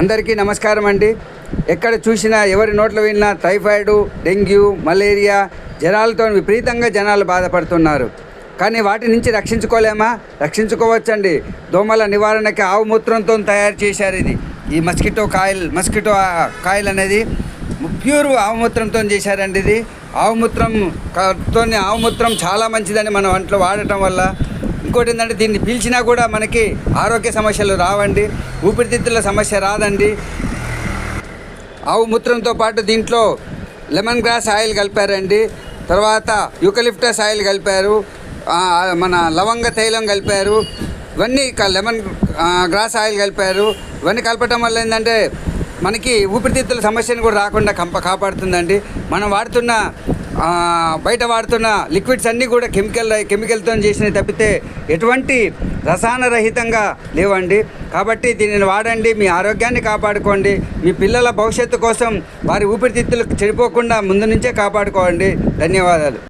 అందరికీ నమస్కారం అండి. ఎక్కడ చూసినా ఎవరి నోట్లో విన్నా టైఫాయిడ్ డెంగ్యూ మలేరియా జ్వరాలతో విపరీతంగా జనాలు బాధపడుతున్నారు. కానీ వాటి నుంచి రక్షించుకోలేమా? రక్షించుకోవచ్చండి. దోమల నివారణకి ఆవు మూత్రంతో తయారు చేశారు ఇది. ఈ మస్కిటో కాయిల్ మస్కిటో కాయిల్ అనేది ప్యూర్ ఆవుమూత్రంతో చేశారండి ఇది. ఆవు మూత్రం తో ఆవు మూత్రం చాలా మంచిదని మన వంటలో వాడటం వల్ల ఇంకోటి ఏంటంటే దీన్ని పీల్చినా కూడా మనకి ఆరోగ్య సమస్యలు రావండి. ఊపిరితిత్తుల సమస్య రాదండి. ఆవు మూత్రంతో పాటు దీంట్లో లెమన్ గ్రాస్ ఆయిల్ కలిపారండి. తర్వాత యూకలిప్టస్ ఆయిల్ కలిపారు. మన లవంగ తైలం కలిపారు. ఇవన్నీ లెమన్ గ్రాస్ ఆయిల్ కలిపారు. ఇవన్నీ కలపటం వల్ల ఏంటంటే మనకి ఊపిరితిత్తుల సమస్యను కూడా రాకుండా కంప కాపాడుతుందండి. మనం వాడుతున్న బయట వాడుతున్న లిక్విడ్స్ అన్నీ కూడా కెమికల్ కెమికల్తో చేసినవి తప్పితే ఎటువంటి రసాయన రహితంగా లేవండి. కాబట్టి దీనిని వాడండి మీ ఆరోగ్యాన్ని కాపాడుకోండి మీ పిల్లల భవిష్యత్తు కోసం వారి ఊపిరితిత్తులు చెడిపోకుండా ముందు నుంచే కాపాడుకోండి. ధన్యవాదాలు.